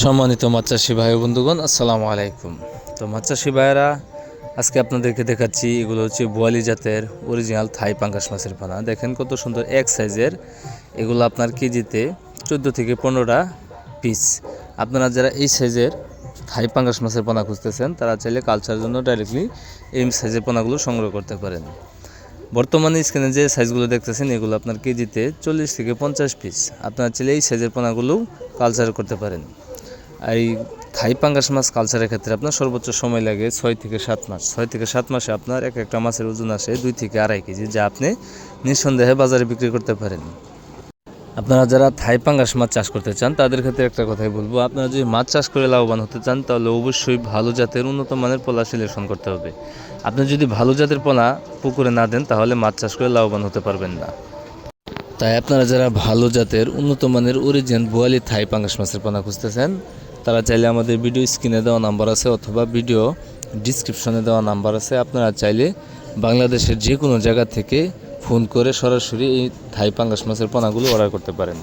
সম্মানিত মাছ চাষি ভাই বন্ধুগণ, আসসালামু আলাইকুম। তো মাছ চাষি ভাইয়েরা, আজকে আপনাদেরকে দেখাচ্ছি, এগুলো হচ্ছে বোয়ালি জাতের অরিজিনাল থাই পাঙ্গাস মাছের পানা। দেখেন কত সুন্দর এক সাইজের, এগুলো আপনার কেজিতে চোদ্দ থেকে পনেরোটা পিস আপনারা যারা এই সাইজের থাই পাঙ্গাস মাছের পোনা খুঁজতেছেন, তারা চাইলে কালচারের জন্য ডাইরেক্টলি এই সাইজের পোনাগুলো সংগ্রহ করতে পারেন। বর্তমানে স্ক্রিনে যে সাইজগুলো দেখতেছেন, এগুলো আপনার কেজিতে চল্লিশ থেকে পঞ্চাশ পিস আপনারা চাইলে এই সাইজের পোনাগুলো কালচার করতে পারেন। এই থাই পাঙ্গাস মাছ কালচারের ক্ষেত্রে আপনার সর্বোচ্চ সময় লাগে ছয় থেকে সাত মাস। ছয় থেকে সাত মাসে আপনার এক একটা মাছের ওজন আসে দুই থেকে আড়াই কেজি, যা আপনি নিঃসন্দেহে বাজারে বিক্রি করতে পারেন। আপনারা যারা থাই পাঙ্গাস মাছ চাষ করতে চান, তাদের ক্ষেত্রে একটা কথাই বলব, আপনারা যদি মাছ চাষ করে লাভবান হতে চান, তাহলে অবশ্যই ভালো জাতের উন্নত মানের পোলা সিলেকশন করতে হবে। আপনি যদি ভালো জাতের পোনা পুকুরে না দেন, তাহলে মাছ চাষ করে লাভবান হতে পারবেন না। তাই আপনারা যারা ভালো জাতের উন্নত মানের অরিজিনাল বোয়ালি থাই পাঙ্গাস মাছের পোনা খুঁজতেছেন তারা চাইলে আমাদের ভিডিও স্ক্রিনে দেওয়া নাম্বার আছে অথবা ভিডিও ডিসক্রিপশনে দেওয়া নাম্বার আছে। আপনারা চাইলে বাংলাদেশের যে কোনো জায়গা থেকে ফোন করে সরাসরি এই থাই পাঙ্গাস মাছের পোনাগুলো অর্ডার করতে পারেন।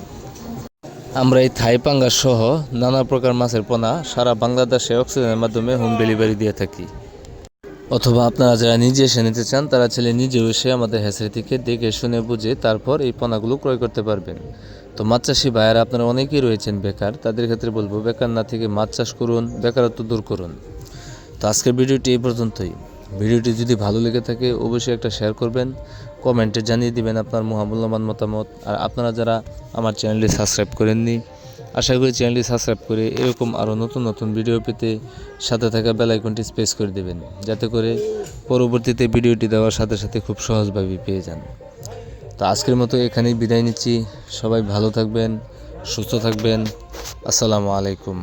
আমরা এই থাই পাঙ্গাস সহ নানা প্রকার মাছের পোনা সারা বাংলাদেশে অক্সিজেনের মাধ্যমে হোম ডেলিভারি দিয়ে থাকি। অথবা আপনারা যারা নিজে এসে নিতে চান, তারা ছেলে নিজেও এসে আমাদের হ্যাসারি থেকে দেখে, শুনে, বুঝে তারপর এই পোনাগুলো ক্রয় করতে পারবেন। তো মাছ চাষি ভাইয়েরা, আপনারা অনেকেই রয়েছেন বেকার, তাদের ক্ষেত্রে বলব বেকার না থেকে মাছ চাষ করুন, বেকারত্ব দূর করুন। তো আজকের ভিডিওটি এই পর্যন্তই। ভিডিওটি যদি ভালো লেগে থাকে, অবশ্যই একটা শেয়ার করবেন, কমেন্টে জানিয়ে দিবেন আপনার মহামূল্যবান মতামত। আর আপনারা যারা আমার চ্যানেলটি সাবস্ক্রাইব করেননি, আশা করি চ্যানেলটি সাবস্ক্রাইব করে এরকম আরও নতুন নতুন ভিডিও পেতে সাথে থাকা বেল আইকনটি স্পেস করে দেবেন, যাতে করে পরবর্তীতে ভিডিওটি দেওয়ার সাথে সাথে খুব সহজভাবে পেয়ে যান। তো আজকের মতো এখানেই বিদায় নিচ্ছি। সবাই ভালো থাকবেন সুস্থ থাকবেন। আসসালামু আলাইকুম।